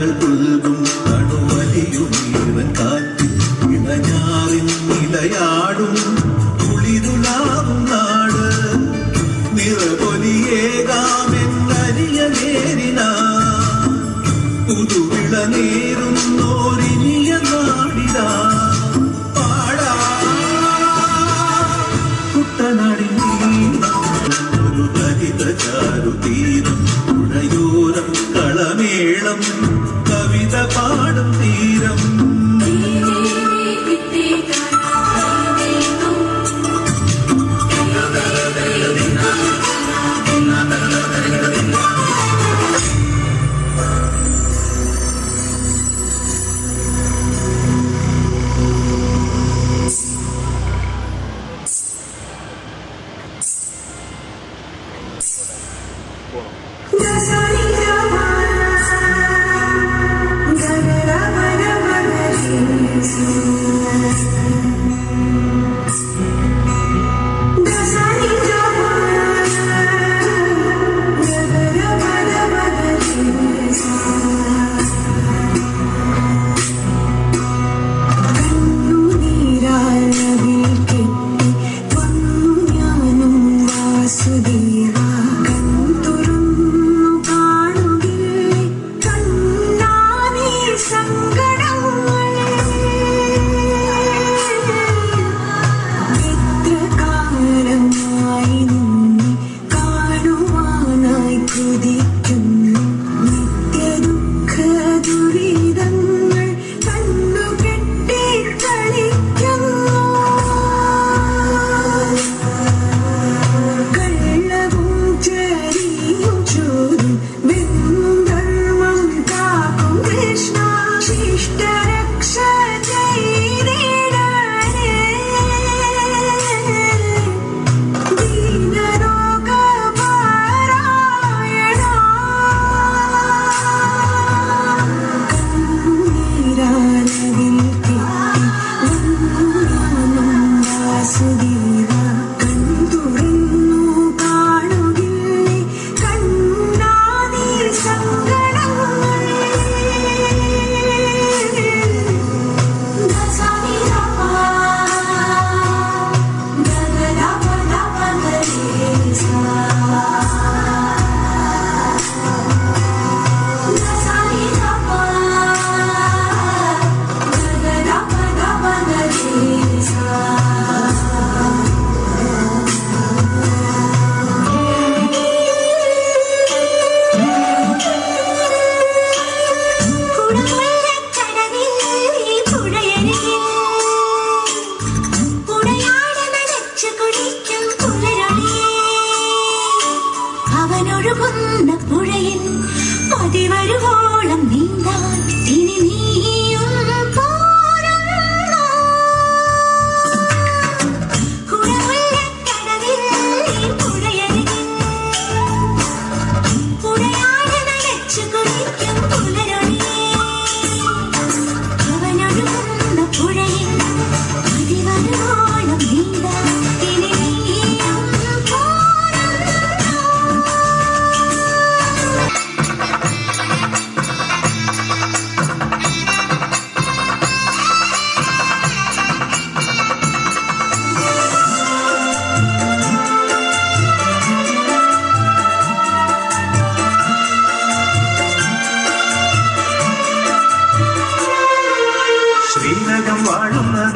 கண்கள் உருகும் Yeah. Oh,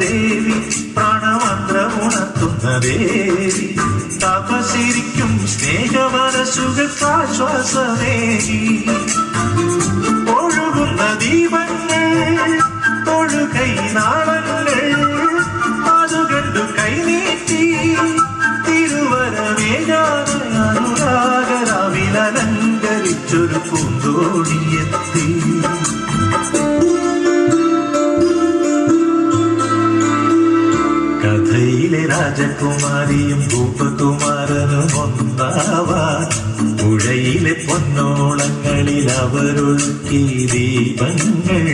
ദേവി പ്രാണമന്ത്രമുണർത്തുന്ന ദേവി തപസിരിക്കും സ്നേഹവരസുഖാശ്വാസമേകി ഒഴുകുന്ന ദീപങ്ങൾ തൊഴുകൈ നാളങ്ങൾ അത് കൈനീട്ടി. തിരുവരമേകാനുരാഗ രാവിലലങ്കരിച്ചൊരു പൂന്തോടിയെത്തി കുമാരിയും ഭൂപകുമാരനും ഒന്നാവാൻ പൊന്നോളങ്ങളിൽ അവരൊഴുക്കി ദീപങ്ങൾ.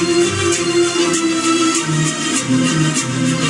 Thank you.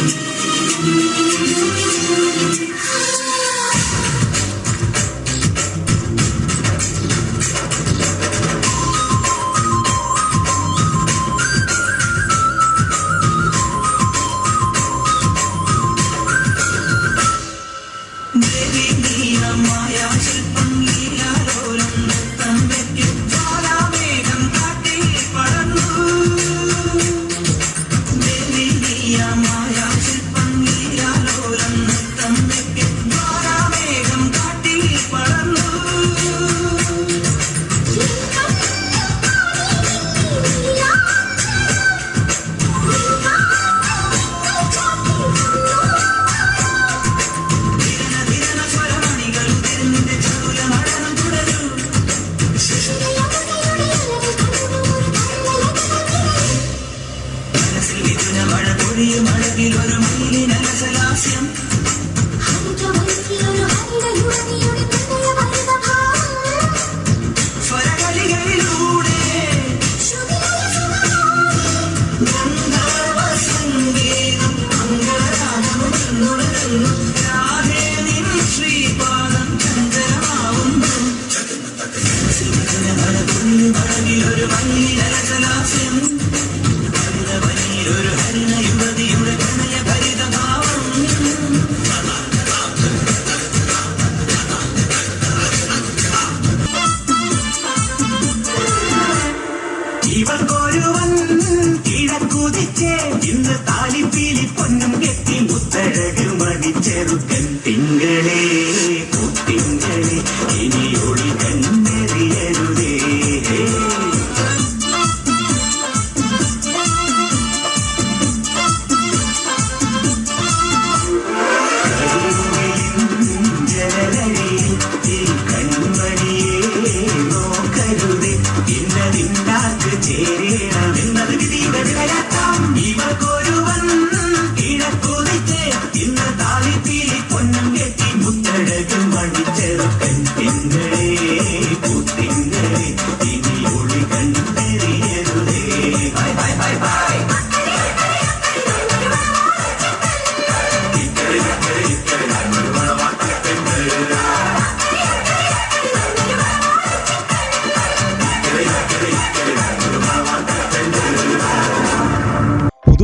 ഒഴിയും അഴകിൽ ഒരു മയിലിനരസലാസ്യം സ്വരകളികളിലൂടെ ഗന്ധർവ സംഗീതം അംഗരാഗമെന്നുണരുന്നു അഴകുമണി ചെറുക്കൻ എങ്ങളെ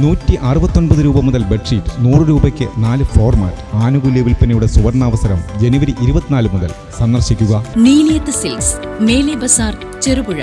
നൂറ്റി അറുപത്തൊൻപത് രൂപ മുതൽ ബെഡ്ഷീറ്റ് നൂറ് രൂപയ്ക്ക് നാല് ഫ്ലോർ മാറ്റ്. ആനുകൂല്യ വിൽപ്പനയുടെ സുവർണാവസരം ജനുവരി ഇരുപത്തിനാല് മുതൽ സന്ദർശിക്കുക. നീലിയത്ത് സിൽക്സ് മേലെ ബസാർ ചെറുപുഴ.